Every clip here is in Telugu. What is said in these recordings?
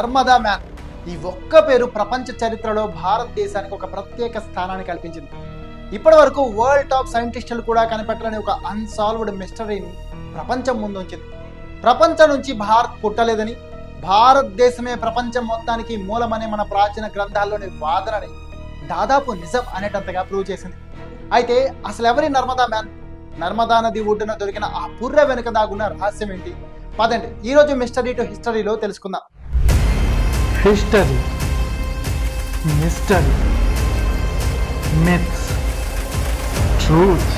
నర్మదా మ్యాన్. ఈ ఒక్క పేరు ప్రపంచ చరిత్రలో భారతదేశానికి ఒక ప్రత్యేక స్థానాన్ని కల్పించింది. ఇప్పటి వరకు వరల్డ్ టాప్ సైంటిస్టులు కూడా కనిపెట్టలేని ఒక అన్సాల్వ్డ్ మిస్టరీని ప్రపంచం ముందుంచింది. ప్రపంచం నుంచి భారత్ పుట్టలేదని భారతదేశమే ప్రపంచం మొత్తానికి మూలమనే మన ప్రాచీన గ్రంథాల్లోని వాదనని దాదాపు నిజం అనేటంతగా ప్రూవ్ చేసింది. అయితే అసలు ఎవరి నర్మదా మ్యాన్? నర్మదా నది ఒడ్డున దొరికిన ఆ పుర్ర వెనుక దాగున్న రహస్యం ఏంటి? పదండి ఈరోజు మిస్టరీ టు హిస్టరీలో తెలుసుకుందాం. History mystery myths truth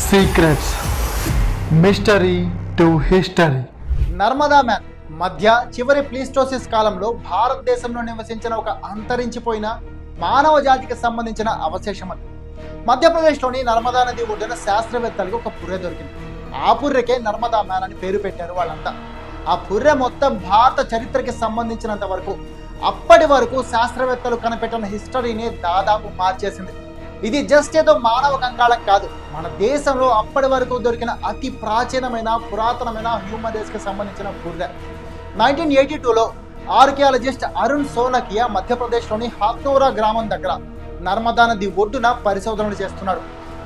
secrets mystery to history Narmada man మధ్య చివరి ప్లీస్టోసిస్ కాలంలో భారతదేశంలో నివసించిన ఒక అంతరించిపోయిన మానవ జాతికి సంబంధించిన అవశేషం అది. మధ్యప్రదేశ్లోని నర్మదా నది ఒడ్డున శాస్త్రవేత్తలకు ఒక పుర్రె దొరికింది. ఆ పుర్రెకే నర్మదా మ్యాన్ అని పేరు పెట్టారు వాళ్ళంతా. ఆ పుర్రె మొత్తం భారత చరిత్రకి సంబంధించినంత వరకు అప్పటి వరకు శాస్త్రవేత్తలు కనిపెట్టిన హిస్టరీని దాదాపు మార్చేసింది. ఇది జస్ట్ ఏదో మానవ కంకాళం కాదు. మన దేశంలో అప్పటి వరకు దొరికిన అతి ప్రాచీనమైన పురాతనమైన హ్యూమన్ రేస్కి సంబంధించిన పుర్రె. నైన్టీన్ ఎయిటీ టూలో ఆర్కియాలజిస్ట్ అరుణ్ సోలకియా మధ్యప్రదేశ్లోని హాత్నోరా గ్రామం దగ్గర నర్మదా నది ఒడ్డున పరిశోధనలు చేస్తున్నాడు.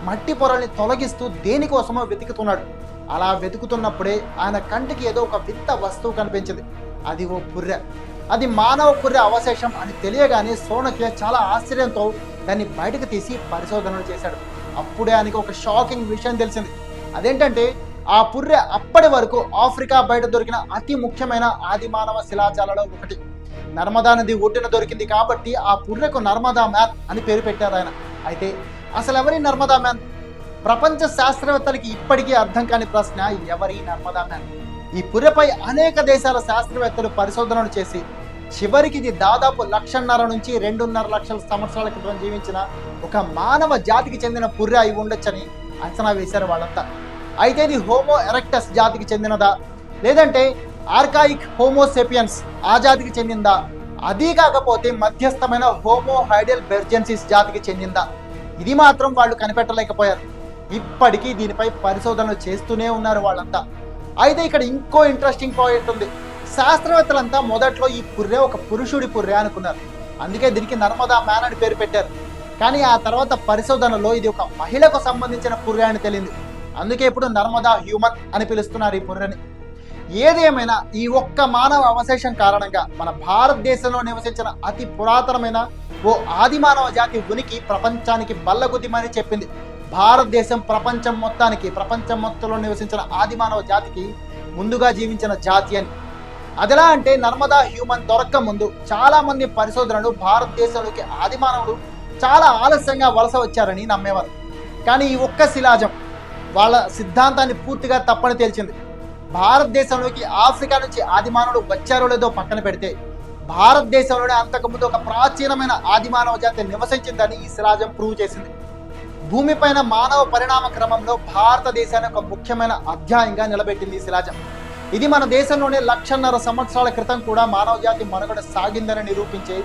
మట్టి పొరల్ని తొలగిస్తూ దేనికోసమో వెతుకుతున్నాడు. అలా వెతుకుతున్నప్పుడే ఆయన కంటికి ఏదో ఒక వింత వస్తువు కనిపించింది. అది ఓ పుర్రె అది మానవ పుర్రె అవశేషం అని తెలియగానే సోనకే చాలా ఆశ్చర్యంతో దాన్ని బయటకు తీసి పరిశోధనలు చేశాడు. అప్పుడే ఆయనకి ఒక షాకింగ్ విషయం తెలిసింది. అదేంటంటే ఆ పుర్రె అప్పటి వరకు ఆఫ్రికా బయట దొరికిన అతి ముఖ్యమైన ఆది మానవ శిలాజాలలో ఒకటి. నర్మదా నది ఒడ్డున దొరికింది కాబట్టి ఆ పుర్రెకు నర్మదా మ్యాన్ అని పేరు పెట్టారు ఆయన. అయితే అసలు ఎవరి నర్మదా మ్యాన్? ప్రపంచ శాస్త్రవేత్తలకి ఇప్పటికీ అర్థం కాని ప్రశ్న ఎవరి నర్మదా ఈ పుర్రెపై అనేక దేశాల శాస్త్రవేత్తలు పరిశోధనలు చేసి చివరికి ఇది దాదాపు లక్షన్నర నుంచి రెండున్నర లక్షల సంవత్సరాల క్రితం జీవించిన ఒక మానవ జాతికి చెందిన పుర్రె అయి ఉండొచ్చని అంచనా వేశారు వాళ్ళంతా. అయితే ఇది హోమో ఎరెక్టస్ జాతికి చెందినదా? లేదంటే ఆర్కాయిక్ హోమోసెపియన్స్ ఆ జాతికి చెందిందా? అది కాకపోతే మధ్యస్థమైన హోమో హైడల్ బెర్జెన్సిస్ జాతికి చెందిందా? ఇది మాత్రం వాళ్ళు కనిపెట్టలేకపోయారు. ఇప్పటికీ దీనిపై పరిశోధనలు చేస్తూనే ఉన్నారు వాళ్ళంతా. అయితే ఇక్కడ ఇంకో ఇంట్రెస్టింగ్ పాయింట్ ఉంది. శాస్త్రవేత్తలంతా మొదట్లో ఈ పుర్రె ఒక పురుషుడి పుర్రె అనుకున్నారు. అందుకే దీనికి నర్మదా మ్యాన్ అని పేరు పెట్టారు. కానీ ఆ తర్వాత పరిశోధనలో ఇది ఒక మహిళకు సంబంధించిన పుర్రె అని తెలియంది అందుకే ఇప్పుడు నర్మదా హ్యూమన్ అని పిలుస్తున్నారు ఈ పుర్రెని. ఏదేమైనా ఈ ఒక్క మానవ అవశేషం కారణంగా మన భారతదేశంలో నివసించిన అతి పురాతనమైన ఓ ఆది మానవ జాతి ఉనికి ప్రపంచానికి బల్లగుద్దిమని చెప్పింది. భారతదేశం ప్రపంచం మొత్తానికి ప్రపంచం మొత్తంలో నివసించిన ఆదిమానవ జాతికి ముందుగా జీవించిన జాతి అని. అదిలా అంటే నర్మదా హ్యూమన్ దొరక్క ముందు చాలా మంది పరిశోధనలు భారతదేశంలోకి ఆదిమానవుడు చాలా ఆలస్యంగా వలస వచ్చారని నమ్మేవారు. కానీ ఈ ఒక్క శిలాజం వాళ్ళ సిద్ధాంతాన్ని పూర్తిగా తప్పని తేల్చింది. భారతదేశంలోకి ఆఫ్రికా నుంచి ఆదిమానవుడు వచ్చారో లేదో పక్కన పెడితే భారతదేశంలోనే అంతకుముందు ఒక ప్రాచీనమైన ఆదిమానవ జాతి నివసించిందని ఈ శిలాజం ప్రూవ్ చేసింది. భూమిపైన మానవ పరిణామ క్రమంలో భారతదేశాన్ని ఒక ముఖ్యమైన అధ్యాయంగా నిలబెట్టింది ఈ శిలాజం. ఇది మన దేశంలోనే లక్షన్నర సంవత్సరాల క్రితం కూడా మానవ జాతి మనుగడ సాగిందని నిరూపించే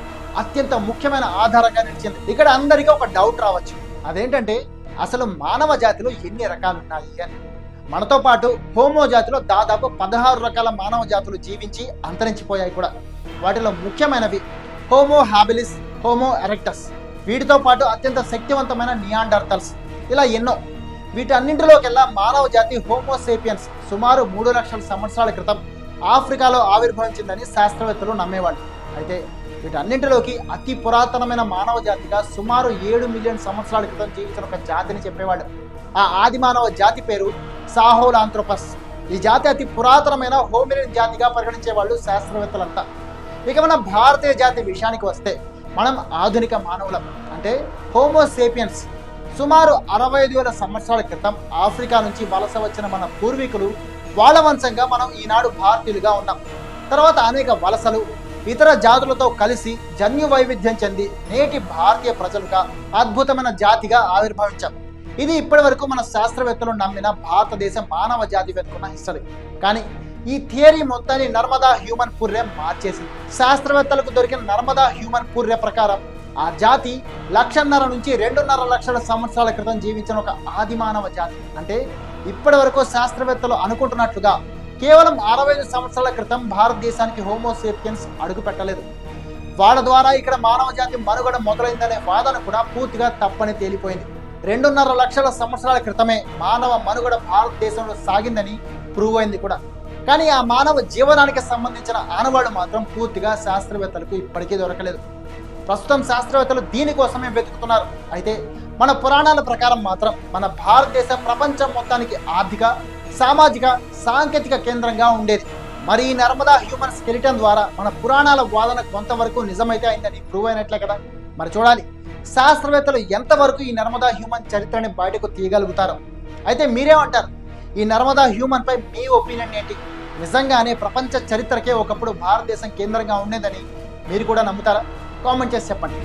అత్యంత ముఖ్యమైన ఆధారంగా నిలిచింది. ఇక్కడ అందరికీ ఒక డౌట్ రావచ్చు. అదేంటంటే అసలు మానవ జాతిలో ఎన్ని రకాలు ఉన్నాయి అని. మనతో పాటు హోమో జాతిలో దాదాపు పదహారు రకాల మానవ జాతులు జీవించి అంతరించిపోయాయి కూడా. వాటిలో ముఖ్యమైనవి హోమో హాబిలిస్ హోమో ఎరెక్టస్. వీటితో పాటు అత్యంత శక్తివంతమైన నియాండర్తల్స్. ఇలా ఎన్నో. వీటన్నింటిలోకెల్లా మానవ జాతి హోమోసేపియన్స్ సుమారు మూడు లక్షల సంవత్సరాల క్రితం ఆఫ్రికాలో ఆవిర్భవించిందని శాస్త్రవేత్తలు నమ్మేవాళ్ళు. అయితే వీటన్నింటిలోకి అతి పురాతనమైన మానవ జాతిగా సుమారు ఏడు మిలియన్ సంవత్సరాల క్రితం జీవించిన ఒక జాతిని చెప్పేవాళ్ళు. ఆ ఆది మానవ జాతి పేరు సాహోలాంథ్రోపస్. ఈ జాతి అతి పురాతనమైన హోమినిన్ జాతిగా పరిగణించేవాళ్ళు శాస్త్రవేత్తలంతా. ఇక మన భారతీయ జాతి విషయానికి వస్తే మనం ఆధునిక మానవులం. అంటే హోమోసేపియన్స్ సుమారు అరవై ఐదు వేల సంవత్సరాల క్రితం ఆఫ్రికా నుంచి వలస వచ్చిన మన పూర్వీకులు వాళ్ళ వంశంగా మనం ఈనాడు భారతీయులుగా ఉన్నాం. తర్వాత అనేక వలసలు ఇతర జాతులతో కలిసి జన్యు వైవిధ్యం చెంది నేటి భారతీయ ప్రజలుగా అద్భుతమైన జాతిగా ఆవిర్భవించాం. ఇది ఇప్పటి వరకు మన శాస్త్రవేత్తలు నమ్మిన భారతదేశం మానవ జాతి వెతుకున్న హిస్టరీ. కానీ ఈ థియరీ మొత్తాన్ని నర్మదా హ్యూమన్ పుర్రె మార్చేసింది. శాస్త్రవేత్తలకు దొరికిన నర్మదా హ్యూమన్ పుర్రె ప్రకారం ఆ జాతి లక్షన్నర నుంచి రెండున్నర లక్షల సంవత్సరాల క్రితం జీవించిన ఒక ఆదిమానవ జాతి. అంటే ఇప్పటి వరకు శాస్త్రవేత్తలు అనుకుంటున్నట్లుగా కేవలం అరవై ఐదు సంవత్సరాల క్రితం భారతదేశానికి హోమోసేపియన్స్ అడుగు పెట్టలేదు వాళ్ళ ద్వారా ఇక్కడ మానవ జాతి మనుగడ మొదలైందనే వాదన కూడా పూర్తిగా తప్పని తేలిపోయింది. రెండున్నర లక్షల సంవత్సరాల క్రితమే మానవ మనుగడ భారతదేశంలో సాగిందని ప్రూవ్ అయింది కూడా. కానీ ఆ మానవ జీవనానికి సంబంధించిన ఆనవాళ్ళు మాత్రం పూర్తిగా శాస్త్రవేత్తలకు ఇప్పటికీ దొరకలేదు. ప్రస్తుతం శాస్త్రవేత్తలు దీనికోసమే వెతుకుతున్నారు. అయితే మన పురాణాల ప్రకారం మాత్రం మన భారతదేశం ప్రపంచం మొత్తానికి ఆర్థిక సామాజిక సాంకేతిక కేంద్రంగా ఉండేది. మరి ఈ నర్మదా హ్యూమన్ స్కెలిటన్ ద్వారా మన పురాణాల వాదన కొంతవరకు నిజమైతే అయిందని ప్రూవ్ అయినట్లే కదా? మరి చూడాలి. శాస్త్రవేత్తలు ఎంతవరకు ఈ నర్మదా హ్యూమన్ చరిత్రని బయటకు తీయగలుగుతారు. అయితే మీరేమంటారు? ఈ నర్మదా హ్యూమన్ పై మీ ఒపీనియన్ ఏంటి? నిజంగానే ప్రపంచ చరిత్రకే ఒకప్పుడు భారతదేశం కేంద్రంగా ఉండేదని మీరు కూడా నమ్ముతారా? కామెంట్ చేసి చెప్పండి.